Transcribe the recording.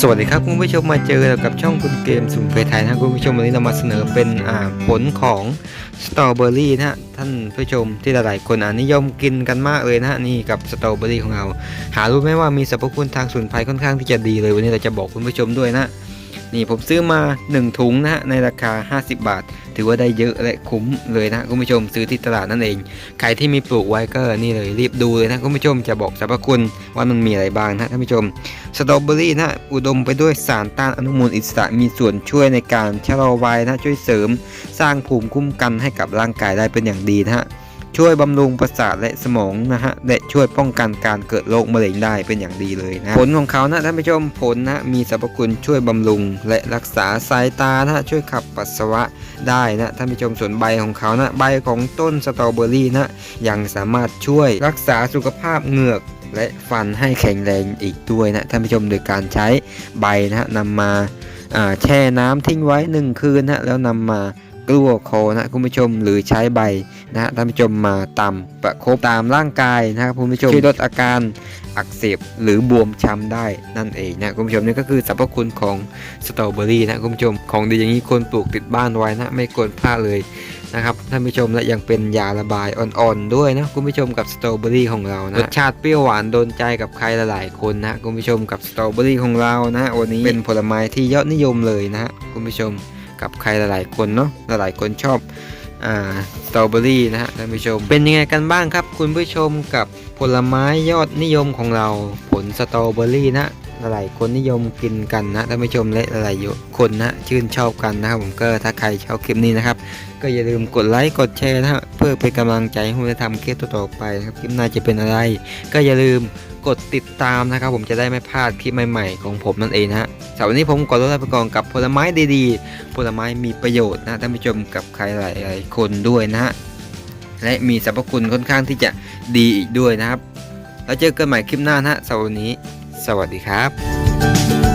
สวัสดีครับคุณผู้ชมมาเจอกับช่องคุณเกมสุ่มเพไทยนะคุณผู้ชมวันนี้เรามาเสนอเป็นผลของสตรอเบอรี่นะฮะท่านผู้ชมที่หลายๆคนอ่านิยมกินกันมากเลยนะนี่กับสตรอเบอรี่ของเราหารู้ไหมว่ามีสรรพคุณทางสุนไพรค่อนข้างที่จะดีเลยวันนี้เราจะบอกคุณผู้ชมด้วยนะนี่ผมซื้อมา 1 ถุงนะฮะในราคา 50 บาท ถือว่าได้เยอะและคุ้มเลยนะคุณผู้ชมซื้อที่ตลาดนั่นเอง ใครที่มีปลูกไว้ก็นี่เลยรีบดูเลยนะคุณผู้ชมจะบอกสรรพคุณว่ามันมีอะไรบ้างนะท่านผู้ชม สตรอเบอรี่นะอุดมไปด้วยสารต้านอนุมูลอิสระมีส่วนช่วยในการชะลอวัยนะช่วยเสริม สร้างภูมิคุ้มกันให้กับร่างกายได้เป็นอย่างดีนะฮะช่วยบำรุงประสาทและสมองนะฮะและช่วยป้องกันการเกิดโรคมะเร็งได้เป็นอย่างดีเลยนะผลของเขานะท่านผู้ชมผลนะมีสรรพคุณช่วยบำรุง และรักษาสายตานะฮะช่วยขับปัสสาวะได้นะท่านผู้ชมส่วนใบของเขานะใบของต้นสตรอเบอรี่นะยังสามารถช่วยรักษาสุขภาพเหงือก และฟันให้แข็งแรงอีกด้วยนะท่านผู้ชมโดยการใช้ใบนะฮะนำมาแช่น้ำทิ้งไว้ 1 คืนนะแล้วนำมากลัวโคนะคุณผู้ชมหรือใช้ใบนะฮะท่านผู้ชมมาตำประคบตามร่างกายนะครับคุณผู้ชมช่วยลดอาการ อักเสบหรือบวมช้ำได้นั่นเองนะคุณผู้ชมนี่ก็คือสรรพคุณของสตรอเบอรี่นะคุณผู้ชมของดีอย่างนี้ควรปลูกติดบ้านไว้นะไม่ควรพลาดเลยนะครับท่านผู้ชมและยังเป็นยาระบายอ่อนๆด้วยนะคุณผู้ชมกับสตรอเบอรี่ของเรานะรสชาติเปรี้ยวหวานโดนใจกับใครหลายๆคนนะคุณผู้ชมกับสตรอเบอรี่ของเรานะวันนี้เป็นผลไม้ที่ยอดนิยมเลยนะคุณผู้ชมกับใครหลายๆคนเนาะหลายๆคนชอบ สตรอเบอรี่นะฮะท่านผู้ชม เป็นยังไงกันบ้างครับ คุณผู้ชมกับผลไม้ยอดนิยมของเราผลสตรอเบอรี่นะ หลายคนนิยมกินกันนะท่านผู้ชมและหลายคนนะชื่นชอบกันนะครับผมก็ถ้าใครชอบคลิปนี้นะครับ ก็อย่าลืมกดไลค์กดแชร์นะเพื่อเป็นกำลังใจให้ผมจะทำคลิปต่อๆไปนะครับคลิปหน้าจะเป็นอะไร ก็อย่าลืมกดติดตามนะครับ ผมจะได้ไม่พลาดคลิปใหม่ๆของผมนั่นเองนะฮะสำหรับวันนี้ผมขอตัวลาไปก่อนกับผลไม้ดีๆผลไม้มีประโยชน์นะท่านผู้ชมกับใครหลายๆคนด้วยนะฮะและมีสรรพคุณค่อนข้างที่จะดีอีกด้วยนะครับ แล้วเจอกันใหม่คลิปหน้านะฮะสำหรับวันนี้ สวัสดีครับ